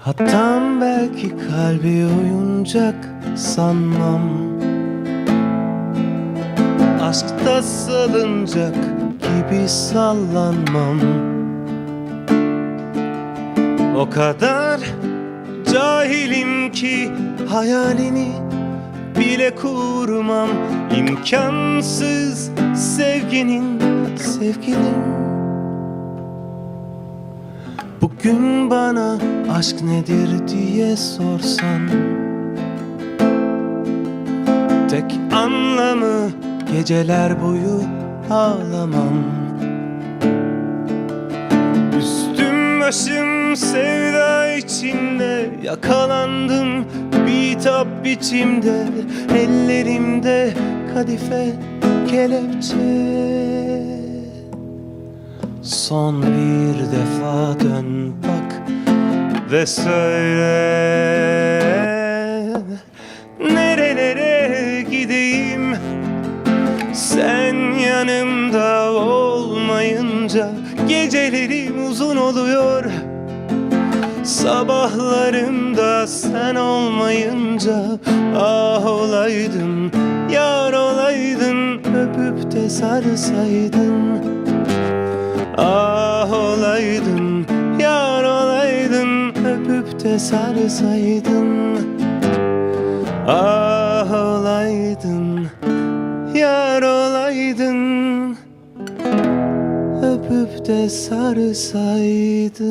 Hatam belki kalbi oyuncak sanmam. Aşkta salıncak gibi sallanmam. O kadar cahilim ki hayalini bile kurmam. İmkansız sevginin sevginin Bugün bana aşk nedir diye sorsan Tek anlamı geceler boyu ağlamam. Üstüm başım sevda içinde Yakalandım bitap biçimde Ellerimde kadife kelepçe Son bir defa dön bak ve söyle. Nerelere gideyim? Sen yanımda olmayınca Gecelerim uzun oluyor. Sabahlarımda sen olmayınca Ah olaydın, yar olaydın Öpüp de sarsaydın Ah olaydın, yar olaydın Öpüp de sarsaydın. Ah olaydın, yar olaydın Öpüp de sarsaydın